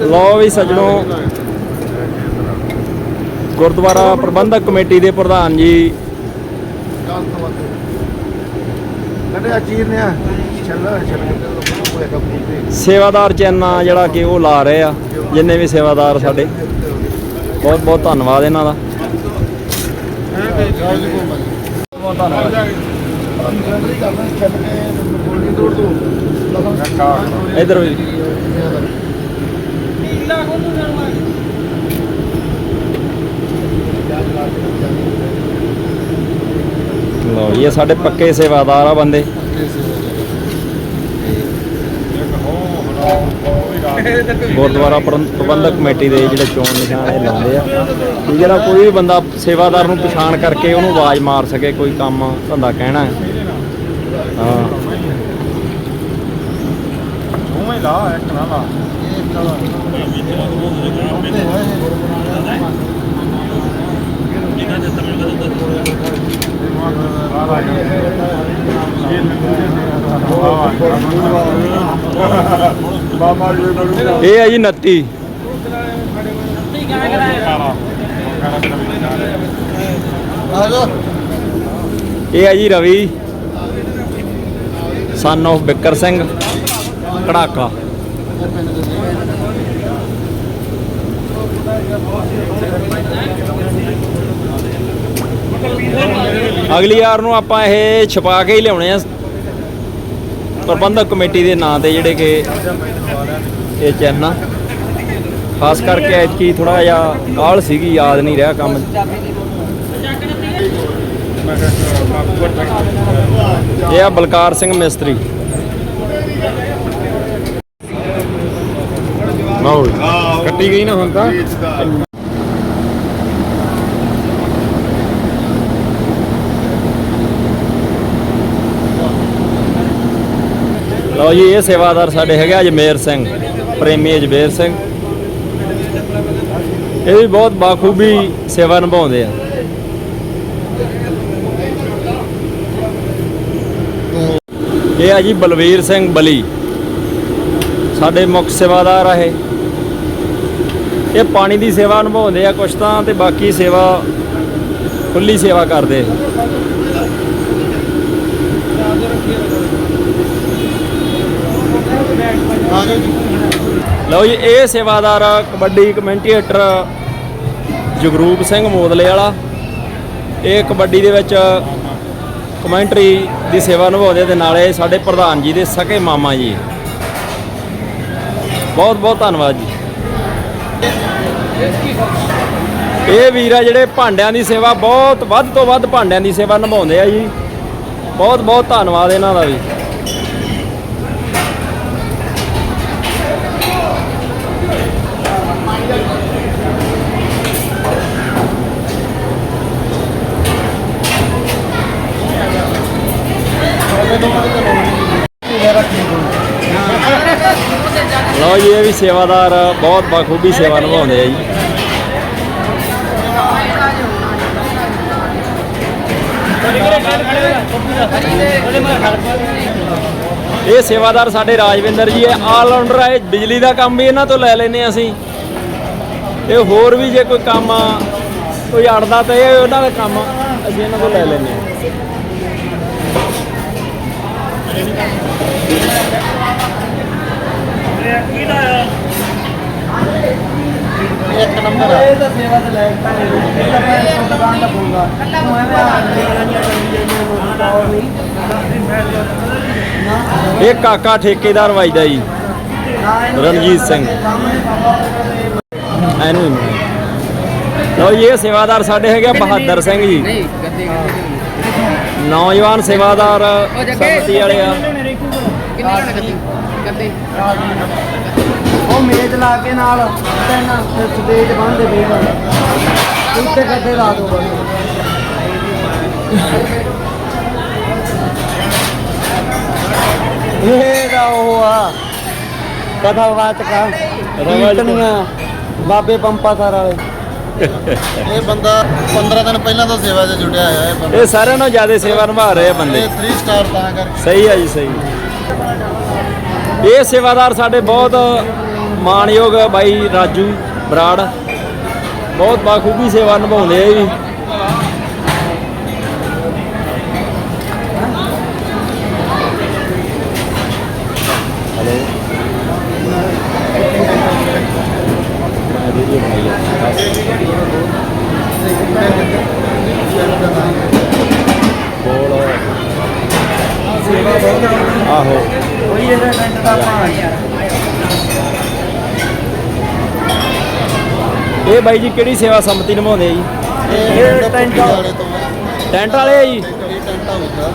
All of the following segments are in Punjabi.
ਲਓ ਵੀ ਸੱਜਣੋ। ਗੁਰਦੁਆਰਾ ਪ੍ਰਬੰਧਕ ਕਮੇਟੀ ਦੇ ਪ੍ਰਧਾਨ ਜੀ। ਸੇਵਾਦਾਰ ਚੈਨਾ ਜਿਹੜਾ ਕਿ ਉਹ ਲਾ ਰਹੇ ਆ ਜਿੰਨੇ ਵੀ ਸੇਵਾਦਾਰ ਸਾਡੇ। ਬਹੁਤ ਬਹੁਤ ਧੰਨਵਾਦ ਇਹਨਾਂ ਦਾ। ਬਹੁਤ ਧੰਨਵਾਦ ਇਧਰ ਵੀ। ਲਓ ਜੀ, ਇਹ ਸਾਡੇ ਪੱਕੇ ਸੇਵਾਦਾਰ ਆ ਬੰਦੇ। ਗੁਰਦੁਆਰਾ ਪ੍ਰਬੰਧਕ ਕਮੇਟੀ ਦੇ ਜਿਹੜੇ ਚੋਣ ਨਿਸ਼ਾਨ ਇਹ ਲਾਉਂਦੇ ਆ। ਕਿ ਜਿਹੜਾ ਕੋਈ ਵੀ ਬੰਦਾ ਸੇਵਾਦਾਰ ਨੂੰ ਪਛਾਣ ਕਰਕੇ ਉਹਨੂੰ ਆਵਾਜ਼ ਮਾਰ ਸਕੇ ਕੋਈ ਕੰਮ ਧੰਦਾ ਕਹਿਣਾ ਹੈ। ਹਾਂ। ਉਵੇਂ ਲਾ ਇੱਕ ਨਾ ਲਾ। ਬਾਬਾ ਜੀ ਇਹ ਹੈ ਜੀ 29 ਇਹ ਹੈ ਜੀ ਰਵੀ। ਸਨ of ਬਿੱਕਰ ਸਿੰਘ ਕੜਾਕਾ। ਅਗਲੀ ਵਾਰ ਨੂੰ ਆਪਾਂ ਇਹ ਛਪਾ ਕੇ ਹੀ ਲਿਆਉਣੇ ਆ। ਪ੍ਰਬੰਧਕ ਕਮੇਟੀ ਦੇ ਨਾਂ ਤੇ ਜਿਹੜੇ ਕਿ ਇਹ ਚੈਨ ਆ। ਖਾਸ ਕਰਕੇ ਐਤਕੀ ਥੋੜਾ ਜਿਹਾ ਕਾਹਲ ਸੀਗੀ ਯਾਦ ਨਹੀਂ ਰਿਹਾ ਕੰਮ। ਇਹ ਆ ਬਲਕਾਰ ਸਿੰਘ ਮਿਸਤਰੀ। ਲਓ ਕੱਟੀ ਗਈ ਨਾ ਹੁਣ ਤਾਂ। ਲਓ ਜੀ, ਇਹ ਸੇਵਾਦਾਰ ਸਾਡੇ ਹੈਗੇ ਅਜਮੇਰ ਸਿੰਘ, ਪ੍ਰੇਮੀ ਅਜਮੇਰ ਸਿੰਘ। ਇਹ ਵੀ ਬਹੁਤ ਬਾਖੂਬੀ ਸੇਵਾ ਨਿਭਾਉਂਦੇ ਆ। ਇਹ ਆ ਜੀ ਬਲਵੀਰ ਸਿੰਘ ਬਲੀ। ਸਾਡੇ ਮੁੱਖ ਸੇਵਾਦਾਰ ਆ ਇਹ। ਇਹ ਪਾਣੀ ਦੀ ਸੇਵਾ ਨਿਭਾਉਂਦੇ ਆ ਕੁਛ ਤਾਂ ਤੇ ਬਾਕੀ ਸੇਵਾ, ਖੁੱਲੀ ਸੇਵਾ ਕਰਦੇ ਲਓ ਜੀ, ਇਹ ਸੇਵਾਦਾਰ ਕਬੱਡੀ ਕਮੈਂਟੇਟਰ ਜਗਰੂਪ ਸਿੰਘ ਮੋਦਲੇ ਵਾਲਾ। ਇਹ ਕਬੱਡੀ ਦੇ ਵਿੱਚ ਕਮੈਂਟਰੀ ਦੀ ਸੇਵਾ ਨਿਭਾਉਂਦੇ ਤੇ ਨਾਲੇ ਸਾਡੇ ਪ੍ਰਧਾਨ ਜੀ ਦੇ ਸਕੇ ਮਾਮਾ ਜੀ। ਬਹੁਤ ਬਹੁਤ ਧੰਨਵਾਦ ਜੀ। ਇਹ ਵੀਰ ਆ ਜਿਹੜੇ ਭਾਂਡਿਆਂ ਦੀ ਸੇਵਾ, ਬਹੁਤ ਵੱਧ ਤੋਂ ਵੱਧ ਭਾਂਡਿਆਂ ਦੀ ਸੇਵਾ ਨਿਭਾਉਂਦੇ ਆ ਜੀ। ਬਹੁਤ ਬਹੁਤ ਧੰਨਵਾਦ ਇਹਨਾਂ ਦਾ ਵੀ। ਵੀ ਸੇਵਾਦਾਰ ਬਹੁਤ ਬਖੂਬੀ ਸੇਵਾ ਨਿਭਾਉਂਦੇ ਆ ਜੀ। ਇਹ ਸੇਵਾਦਾਰ ਸਾਡੇ ਰਾਜਵਿੰਦਰ ਜੀ, ਇਹ ਆਲ ਰਾਊਂਡਰ ਹੈ ਬਿਜਲੀ ਦਾ ਕੰਮ ਵੀ ਇਹਨਾਂ ਤੋਂ ਲੈ ਲੈਨੇ ਆ ਅਸੀਂ। ਤੇ ਹੋਰ ਵੀ ਜੇ ਕੋਈ ਕੰਮ ਕੋਈ ਅੜਦਾ ਤਾਂ ਇਹ ਉਹਨਾਂ ਦਾ ਕੰਮ ਅਸੀਂ ਇਹਨਾਂ ਤੋਂ ਲੈ ਲੈਨੇ ਆ ਇੱਕ ਨੰਬਰ ਆ। ਇਹ ਤਾਂ ਸੇਵਾ ਤੇ ਲੈ ਤਾਂ ਇਹ ਤਾਂ ਮੈਂ ਇਸ ਦੁਕਾਨ ਦਾ ਪੂੰਗਾ ਤੂੰ ਐਵੇਂ ਆ ਇਹ ਕਾਕਾ ਠੇਕੇਦਾਰ ਵਜਦਾ ਜੀ ਰਣਜੀਤ ਸਿੰਘ। ਐਨੂੰ। ਲਓ ਜੀ ਇਹ ਸੇਵਾਦਾਰ ਸਾਡੇ ਹੈਗੇ ਆ ਬਹਾਦਰ ਸਿੰਘ ਜੀ। ਨੌਜਵਾਨ ਸੇਵਾਦਾਰ ਸੰਮਤੀ ਵਾਲੇ ਆ। ਕਿੰਨੇ ਗੱਦੇ ਗੱਦੇ ਉਹ ਮੇਜ਼ ਲਾ ਕੇ ਨਾਲ ਤਿੰਨ ਸਟੇਜ ਬੰਨਦੇ ਬੇੜ ਉੱਤੇ ਗੱਦੇ ਲਾ ਦੋ ਬਸ। ਇਹ ਦਾ ਉਹ ਆ। ਕਥਾ ਵਾਚਕਾ ਕੀਰਤਨੀਆਂ। ਬਾਬੇ ਪੰਪਾ ਸਰ ਵਾਲੇ। ਇਹ ਬੰਦਾ 15 ਦਿਨ ਪਹਿਲਾਂ ਤੋਂ ਸੇਵਾ 'ਚ ਜੁੜਿਆ ਹੋਇਆ ਹੈ ਬੰਦਾ। ਇਹ ਸਾਰਿਆਂ ਨਾਲੋਂ ਜ਼ਿਆਦਾ ਸੇਵਾ ਨਿਭਾ ਰਹੇ ਆ ਬੰਦੇ। ਇਹ 3 ਸਟਾਰ ਤਾਂ ਕਰਕੇ। ਸਹੀ ਹੈ ਜੀ ਸਹੀ। ਇਹ ਸੇਵਾਦਾਰ ਸਾਡੇ ਬਹੁਤ ਮਾਣਯੋਗ ਬਾਈ ਰਾਜੂ ਬਰਾੜ। ਬਹੁਤ ਬਾਖੂਬੀ ਸੇਵਾ ਨਿਭਾਉਂਦੇ ਆ ਵੀ ਆਹੋ। ਕੋਈ ਇਹਦਾ ਟੈਂਟ ਦਾ ਭਾਣ ਇਹ ਬਾਈ ਜੀ ਕਿਹੜੀ ਸੇਵਾ ਸੰਮਤੀ ਨਿਭਾਉਂਦੇ ਆ ਜੀ ਇਹ ਟੈਂਟ ਟੈਂਟ ਵਾਲੇ ਆ ਜੀ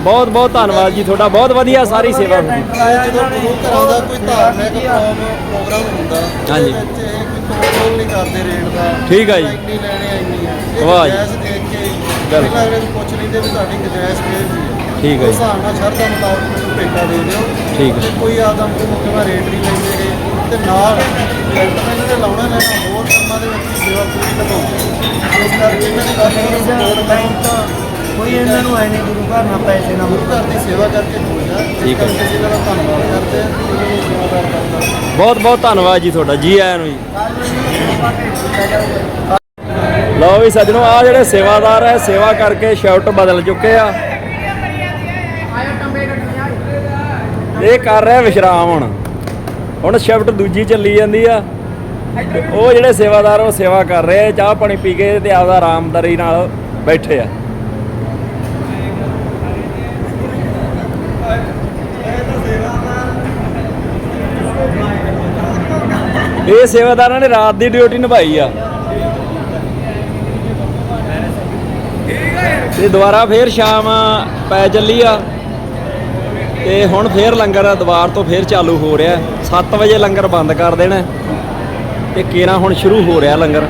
ਬਹੁਤ ਬਹੁਤ ਧੰਨਵਾਦ ਜੀ ਤੁਹਾਡਾ ਬਹੁਤ ਵਧੀਆ ਸਾਰੀ ਸੇਵਾ ਹੁੰਦੀ ਜਦੋਂ ਗੁਰੂ ਘਰਾਂ ਦਾ ਕੋਈ ਧਾਰਮਿਕ ਪ੍ਰੋਗਰਾਮ ਪ੍ਰੋਗਰਾਮ ਹੁੰਦਾ ਹਾਂਜੀ। ਕੋਈ ਕੰਟਰੋਲ ਨਹੀਂ ਕਰਦੇ ਰੇਟ ਦਾ ਠੀਕ ਆ ਜੀ। ਇੰਨੀ ਲੈਣੇ ਇੰਨੀ ਆ ਵਾਹ ਜੀ। ਦੇਖ ਕੇ ਹੀ ਗੱਲ। ਪੁੱਛ ਲੈਂਦੇ ਵੀ ਤੁਹਾਡੀ ਗੁੰਜਾਇਸ਼ ਕਿਹੜੀ ਜੀ ਠੀਕ ਹੈ ਜੀ। ਹਿਸਾਬ ਨਾਲ ਸ਼ਰਤਾਂ ਮੁਤਾਬਕ ਮੈਨੂੰ ਭੇਟਾ ਦੇ ਦਿਓ ਠੀਕ ਹੈ। ਤੇ ਕੋਈ ਆਦਾ ਮੁੱਕ ਦਾ ਰੇਟ ਨਹੀਂ ਲੈਂਦੇ ਤੇ ਨਾਲ ਟੈਂਟ ਦੇ ਲਾਉਣਾ ਲੈਣਾ ਹੋਰ ਕੰਮਾਂ ਦੇ ਵਿੱਚ ਸੇਵਾ ਪੂਰੀ ਨਿਭਾਉਂਦੇ ਇਸ ਕਰਕੇ ਇਹਨਾਂ ਦੀ ਗੱਲ ਨੂੰ ਸਪੋਰਟ ਕਰੋ ਕੋਈ ਇਹਨਾਂ ਨੂੰ ਐ ਨਹੀਂ ਗੁਰੂ ਘਰ ਨਾਲ ਪੈਸੇ ਨਾ ਗੁਰੂ ਘਰ ਦੀ ਸੇਵਾ ਕਰਕੇ ਖੁਸ਼ ਆ ਠੀਕ ਹੈ। ਕਿਸੇ ਦਾ ਧੰਨਵਾਦ ਕਰਦੇ ਨੂੰ ਕਰਦਾ ਬਹੁਤ ਬਹੁਤ ਧੰਨਵਾਦ ਜੀ ਤੁਹਾਡਾ ਜੀ ਆਇਆਂ ਨੂੰ ਜੀ। ਲਓ ਵੀ ਸੱਜਣੋ ਆ ਜਿਹੜੇ ਸੇਵਾਦਾਰ ਹੈ ਸੇਵਾ ਕਰਕੇ ਸ਼ਿਫਟ ਬਦਲ ਚੁੱਕੇ ਆ। ਇਹ ਕਰ ਰਿਹਾ ਵਿਸ਼ਰਾਮ ਹੁਣ। ਹੁਣ ਸ਼ਿਫਟ ਦੂਜੀ ਚੱਲੀ ਜਾਂਦੀ ਆ। ਤੇ ਉਹ ਜਿਹੜੇ ਸੇਵਾਦਾਰ ਉਹ ਸੇਵਾ ਕਰ ਰਹੇ ਆ, ਚਾਹ ਪਾਣੀ ਪੀ ਕੇ ਤੇ ਆਪਦਾ ਆਰਾਮਦਾਰੀ ਨਾਲ ਬੈਠੇ ਆ। ਇਹ ਸੇਵਾਦਾਰਾਂ ਨੇ ਰਾਤ ਦੀ ਡਿਊਟੀ ਨਿਭਾਈ ਆ। ਤੇ ਦੁਬਾਰਾ ਫੇਰ ਸ਼ਾਮ ਪੈ ਚੱਲੀ ਆ। ਤੇ ਹੁਣ ਫੇਰ ਲੰਗਰ ਦੁਬਾਰ ਤੋਂ ਫੇਰ ਚਾਲੂ ਹੋ ਰਿਹਾ। 7 ਵਜੇ ਲੰਗਰ ਬੰਦ ਕਰ ਦੇਣਾ। ਤੇ ਕੇਰਾ ਹੁਣ ਸ਼ੁਰੂ ਹੋ ਰਿਹਾ ਲੰਗਰ।